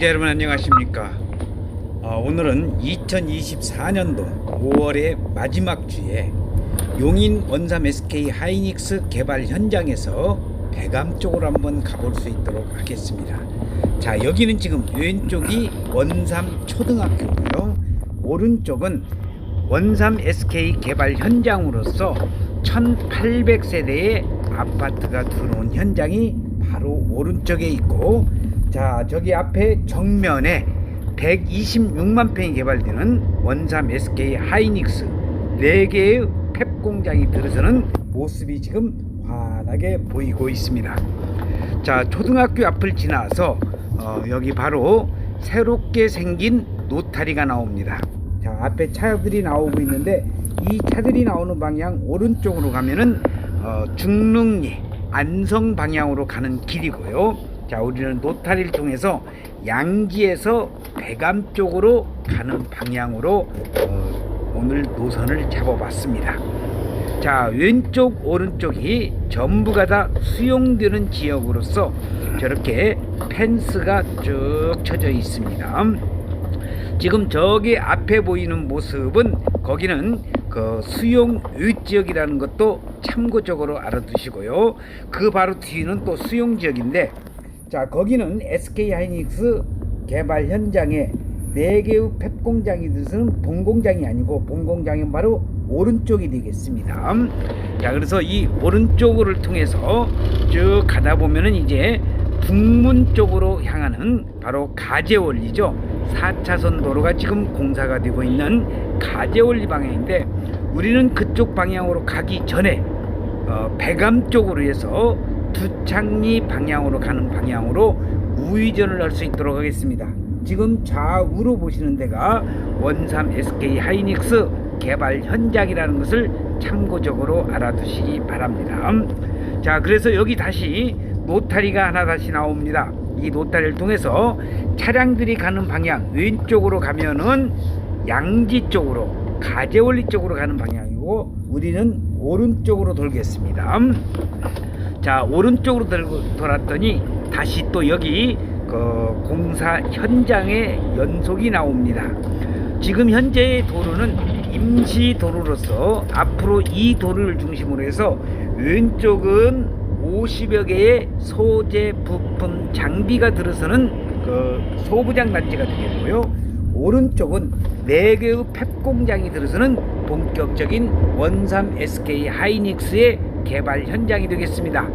시청자 여러분 안녕하십니까? 어, 오늘은 2024년도 5월의 마지막 주에 용인 원삼 SK 하이닉스 개발 현장에서 배감 쪽으로 한번 가볼 수 있도록 하겠습니다. 자 여기는 지금 왼쪽이 원삼 초등학교고요. 오른쪽은 원삼 SK 개발 현장으로서 1800세대의 아파트가 들어온 현장이 바로 오른쪽에 있고 자 저기 앞에 정면에 126만 평이 개발되는 원삼 SK 하이닉스 4개의 펩 공장이 들어서는 모습이 지금 환하게 보이고 있습니다. 자 초등학교 앞을 지나서 어, 여기 바로 새롭게 생긴 노타리가 나옵니다. 자 앞에 차들이 나오고 있는데 이 차들이 나오는 방향 오른쪽으로 가면은 어, 중릉리 안성 방향으로 가는 길이고요. 자 우리는 노타리를 통해서 양지에서 배감 쪽으로 가는 방향으로 어, 오늘 노선을 잡아봤습니다. 자 왼쪽 오른쪽이 전부가 다 수용되는 지역으로서 저렇게 펜스가 쭉 쳐져 있습니다. 지금 저기 앞에 보이는 모습은 거기는 그 수용 유지역이라는 것도 참고적으로 알아두시고요. 그 바로 뒤는 또 수용 지역인데 자 거기는 SK 하이닉스 개발 현장에 네 개의 펩 공장이 들어서는 본 공장이 아니고 본 공장이 바로 오른쪽이 되겠습니다. 자 그래서 이 오른쪽을 통해서 쭉 가다 보면은 이제 북문 쪽으로 향하는 바로 가재원리죠. 4차선 도로가 지금 공사가 되고 있는 가재원리 방향인데 우리는 그쪽 방향으로 가기 전에 어, 배감 쪽으로 해서 두창리 방향으로 가는 방향으로 우회전을 할 수 있도록 하겠습니다. 지금 좌우로 보시는 데가 원삼 SK 하이닉스 개발 현장이라는 것을 참고적으로 알아두시기 바랍니다. 자, 그래서 여기 다시 노타리가 하나 다시 나옵니다. 이 노타리를 통해서 차량들이 가는 방향 왼쪽으로 가면은 양지 쪽으로 가재원리 쪽으로 가는 방향이고 우리는 오른쪽으로 돌겠습니다. 자 오른쪽으로 돌고 돌았더니 다시 또 여기 그 공사 현장의 연속이 나옵니다. 지금 현재의 도로는 임시 도로로서 앞으로 이 도로를 중심으로 해서 왼쪽은 50여 개의 소재 부품 장비가 들어서는 그 소부장 단지가 되겠고요. 오른쪽은 4개의 펩 공장이 들어서는 본격적인 원삼 SK 하이닉스의 개발 현장이 되겠습니다.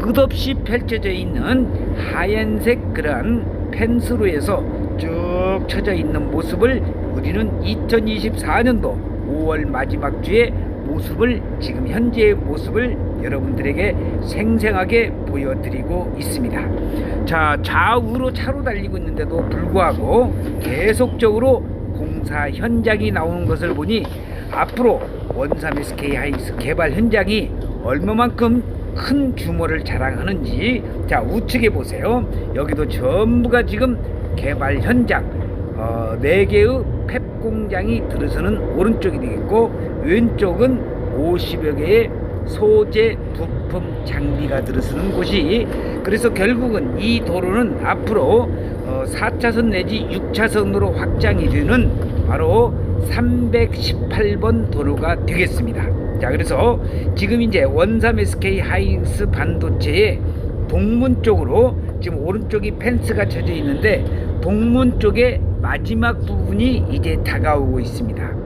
끝없이 펼쳐져 있는 하얀색 그러한 펜스로 해서 쭉 쳐져 있는 모습을 우리는 2024년도 5월 마지막 주에 모습을 지금 현재의 모습을 여러분들에게 생생하게 보여드리고 있습니다. 자 좌우로 차로 달리고 있는데도 불구하고 계속적으로 공사 현장이 나오는 것을 보니 앞으로 원삼 SK 하이닉스 개발 현장이 얼마만큼 큰 규모를 자랑하는지 자 우측에 보세요. 여기도 전부가 지금 개발 현장 어, 4개의 펩 공장이 들어서는 오른쪽이 되겠고 왼쪽은 50여 개의 소재 부품 장비가 들어서는 곳이 그래서 결국은 이 도로는 앞으로 어, 4차선 내지 6차선으로 확장이 되는 바로 318번 도로가 되겠습니다. 자 그래서 지금 이제 원삼 SK 하이닉스 반도체의 동문 쪽으로 지금 오른쪽이 펜스가 쳐져 있는데 동문 쪽에 마지막 부분이 이제 다가오고 있습니다.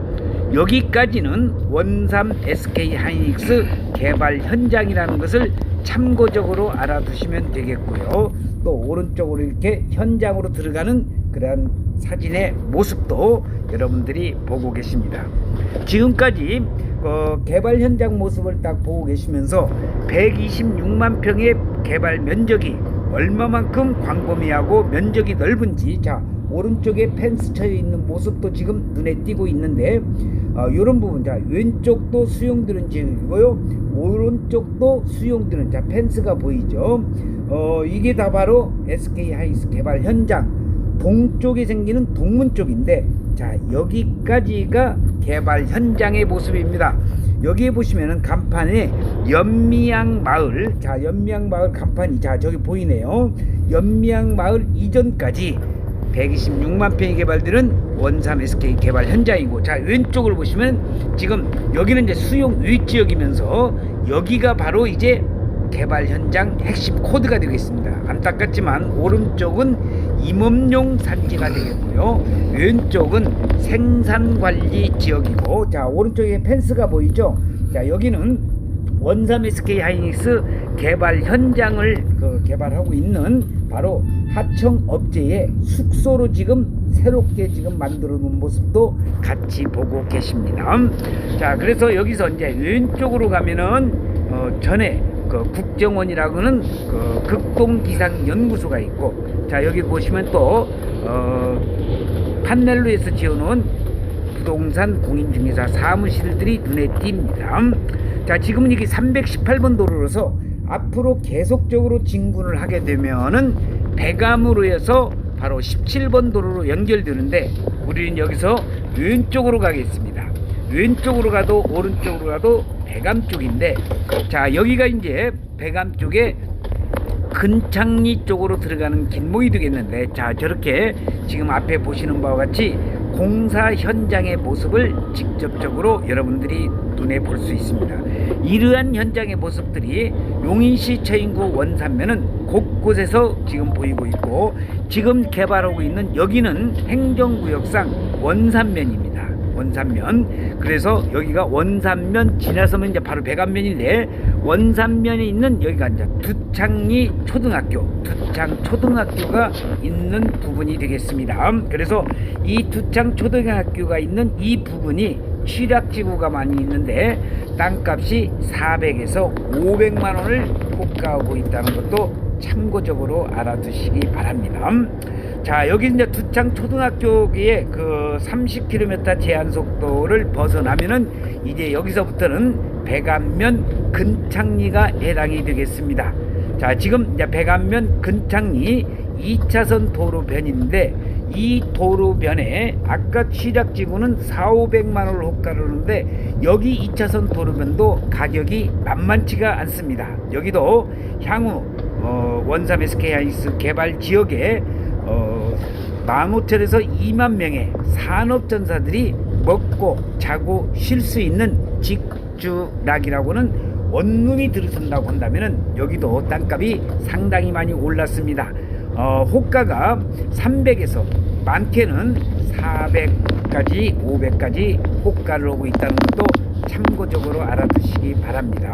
여기까지는 원삼 SK 하이닉스 개발 현장이라는 것을 참고적으로 알아두시면 되겠고요. 또 오른쪽으로 이렇게 현장으로 들어가는 그러한 사진의 모습도 여러분들이 보고 계십니다. 지금까지 어, 개발 현장 모습을 딱 보고 계시면서 126만 평의 개발 면적이 얼마만큼 광범위하고 면적이 넓은지 자 오른쪽에 펜스 쳐져 있는 모습도 지금 눈에 띄고 있는데 어, 이런 부분 자 왼쪽도 수용되는 지역이고요. 오른쪽도 수용되는 자 펜스가 보이죠? 어, 이게 다 바로 SK 하이스 개발 현장. 동쪽에 생기는 동문 쪽인데 자 여기까지가 개발 현장의 모습입니다 여기에 보시면은 간판에 연미양 마을 자 연미양 마을 간판이 자 저기 보이네요 연미양 마을 이전까지 126만 평이 개발되는 원삼 SK 개발 현장이고 자 왼쪽을 보시면 지금 여기는 이제 수용 유입 지역이면서 여기가 바로 이제 개발 현장 핵심 코드가 되겠습니다. 안타깝지만 오른쪽은 임업용 산지가 되겠고요. 왼쪽은 생산 관리 지역이고 자 오른쪽에 펜스가 보이죠? 자 여기는 원삼 SK 하이닉스 개발 현장을 그 개발하고 있는 바로 하청 업체의 숙소로 지금 새롭게 지금 만들어 놓은 모습도 같이 보고 계십니다. 자, 그래서 여기서 이제 왼쪽으로 가면은 어, 전에 그 국정원이라고는 그 극동기상연구소가 있고 자 여기 보시면 또 어, 판넬로에서 지어놓은 부동산 공인중개사 사무실들이 눈에 띕니다. 자, 지금은 이게 318번 도로로서 앞으로 계속적으로 진군을 하게 되면은 배감으로 해서 바로 17번 도로로 연결되는데 우리는 여기서 왼쪽으로 가겠습니다. 왼쪽으로 가도 오른쪽으로 가도 배감 쪽인데 자, 여기가 이제 배감 쪽에 근창리 쪽으로 들어가는 길목이 되겠는데 자 저렇게 지금 앞에 보시는 바와 같이 공사 현장의 모습을 직접적으로 여러분들이 눈에 볼 수 있습니다. 이러한 현장의 모습들이 용인시 처인구 원산면은 곳곳에서 지금 보이고 있고 지금 개발하고 있는 여기는 행정구역상 원산면입니다. 원산면. 그래서 여기가 원산면 지나서면 이제 바로 백안면인데 원산면에 있는 여기가 이제 두창리 초등학교, 두창 초등학교가 있는 부분이 되겠습니다. 그래서 이 두창 초등학교가 있는 이 부분이 취락지구가 많이 있는데 땅값이 400에서 500만 원을 호가하고 있다는 것도 참고적으로 알아두시기 바랍니다. 자 여기 이제 두창 초등학교의 그 30km 제한 속도를 벗어나면은 이제 여기서부터는 백안면 근창리가 해당이 되겠습니다. 자 지금 백안면 근창리 2차선 도로변인데 이 도로변에 아까 취작지구는 4, 500만 원을 호가르는데 여기 2차선 도로변도 가격이 만만치가 않습니다. 여기도 향후 어, 원삼 SK 하이스 개발 지역에 어, 15,000에서 2만 명의 산업 전사들이 먹고 자고 쉴 수 있는 직 주락이라고는 원룸이 들어선다고 한다면은 여기도 땅값이 상당히 많이 올랐습니다. 어, 호가가 300에서 많게는 400까지 500까지 호가를 오고 있다는 것도 참고적으로 알아두시기 바랍니다.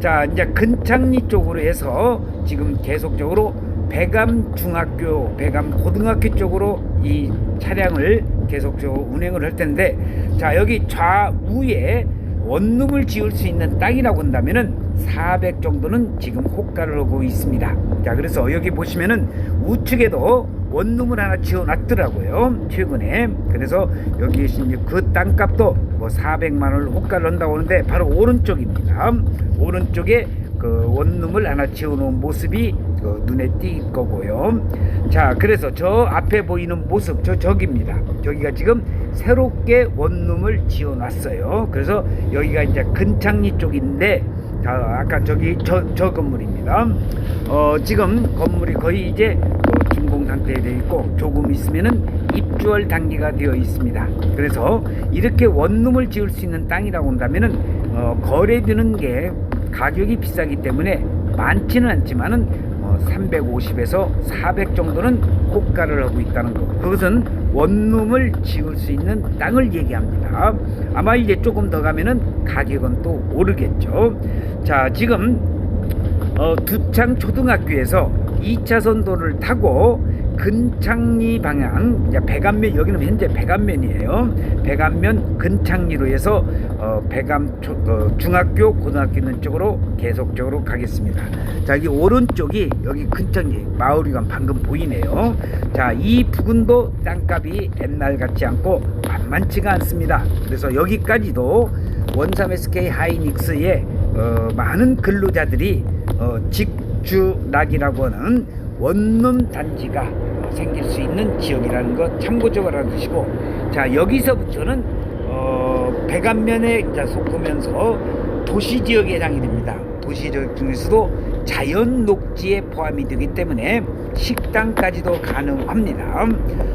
자, 이제 근창리 쪽으로 해서 지금 계속적으로 배감 중학교, 배감 고등학교 쪽으로 이 차량을 계속적으로 운행을 할 텐데, 자, 여기 좌우에 원룸을 지을 수 있는 땅이라고 한다면은 400 정도는 지금 호가를 하고 있습니다. 자, 그래서 여기 보시면은 우측에도 원룸을 하나 지어 놨더라고요. 최근에. 그래서 여기 계신 그 땅값도 뭐 400만 원을 호가를 한다고 하는데 바로 오른쪽입니다. 오른쪽에 그 원룸을 하나 지어 놓은 모습이 그 눈에 띌 거고요. 자, 그래서 저 앞에 보이는 모습, 저 저기입니다. 저기가 지금 새롭게 원룸을 지어 놨어요. 그래서 여기가 이제 근창리 쪽인데, 자, 아까 저기 저, 저 건물입니다. 어, 지금 건물이 거의 이제 어, 준공 상태에 되어 있고, 조금 있으면은 입주할 단계가 되어 있습니다. 그래서 이렇게 원룸을 지을 수 있는 땅이라고 한다면은, 어, 거래되는 게 가격이 비싸기 때문에 많지는 않지만은 어, 350에서 400 정도는 호가를 하고 있다는 거. 그것은 원룸을 지을 수 있는 땅을 얘기합니다. 아마 이제 조금 더 가면은 가격은 또 오르겠죠. 자, 지금 어, 두창 초등학교에서 2차선 도를 타고 근창리 방향 이제 백안면 여기는 현재 백안면이에요. 백안면 근창리로 해서 어, 백암 초, 어, 중학교 고등학교 있는 쪽으로 계속적으로 가겠습니다. 자 여기 오른쪽이 여기 근창리 마을이가 방금 보이네요. 자 이 부근도 땅값이 옛날 같지 않고 만만치가 않습니다. 그래서 여기까지도 원삼 SK 하이닉스의 어, 많은 근로자들이 어, 직주락이라고 하는 원룸 단지가 생길 수 있는 지역이라는 거 참고적으로 알아두시고 자 여기서부터는 어, 이제 속으면서 도시 지역에 해당이 됩니다. 도시 지역 중에서도 자연 녹지에 포함이 되기 때문에 식당까지도 가능합니다.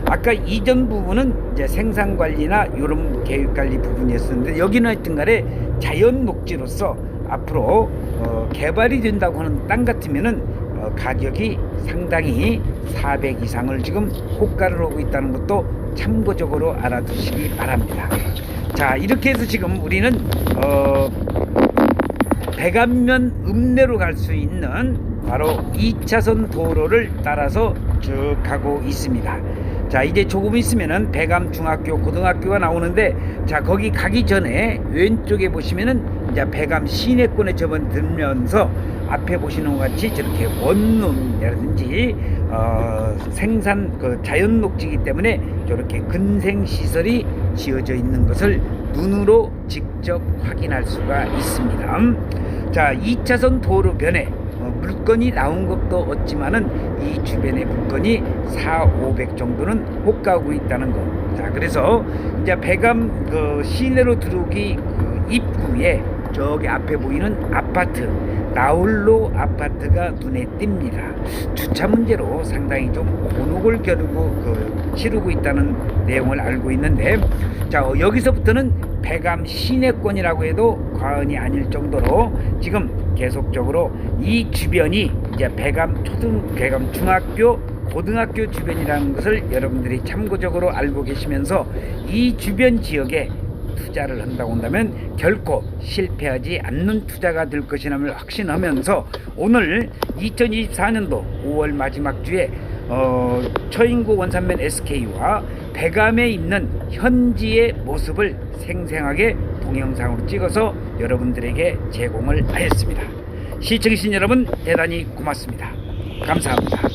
아까 이전 부분은 이제 생산 관리나 이런 계획 관리 부분이었었는데 여기는 하여튼간에 자연 녹지로서 앞으로 어, 개발이 된다고 하는 땅 같으면은 어, 가격이 상당히 400 이상을 지금 호가를 하고 있다는 것도 참고적으로 알아두시기 바랍니다. 자 이렇게 해서 지금 우리는 어, 백안면 읍내로 갈 수 있는 바로 2차선 도로를 따라서 쭉 가고 있습니다. 자 이제 조금 있으면은 백암 중학교 고등학교가 나오는데 자 거기 가기 전에 왼쪽에 보시면은 이제 백암 시내권에 접어들면서 앞에 보시는 것 같이 저렇게 원룸이라든지 어, 생산 그 자연 녹지이기 때문에 저렇게 근생 시설이 지어져 있는 것을 눈으로 직접 확인할 수가 있습니다. 자, 2차선 도로변에 어, 물건이 나온 것도 없지만은 이 주변에 물건이 4, 500 정도는 호가하고 있다는 거. 자, 그래서 이제 배감 그 시내로 들어오기 그 입구에 저기 앞에 보이는 아파트 나홀로 아파트가 눈에 띕니다. 주차 문제로 상당히 좀 곤혹을 겨루고 그 치르고 있다는 내용을 알고 있는데 자 어, 여기서부터는 배감 시내권이라고 해도 과언이 아닐 정도로 지금 계속적으로 이 주변이 이제 배감 초등 배감 중학교 고등학교 주변이라는 것을 여러분들이 참고적으로 알고 계시면서 이 주변 지역에 투자를 한다고 한다면 결코 실패하지 않는 투자가 될 것이라는 확신하면서 오늘 2024년도 5월 마지막 주에 어, 처인구 원산면 SK와 배감에 있는 현지의 모습을 생생하게 동영상으로 찍어서 여러분들에게 제공을 하였습니다. 시청해주신 여러분 대단히 고맙습니다. 감사합니다.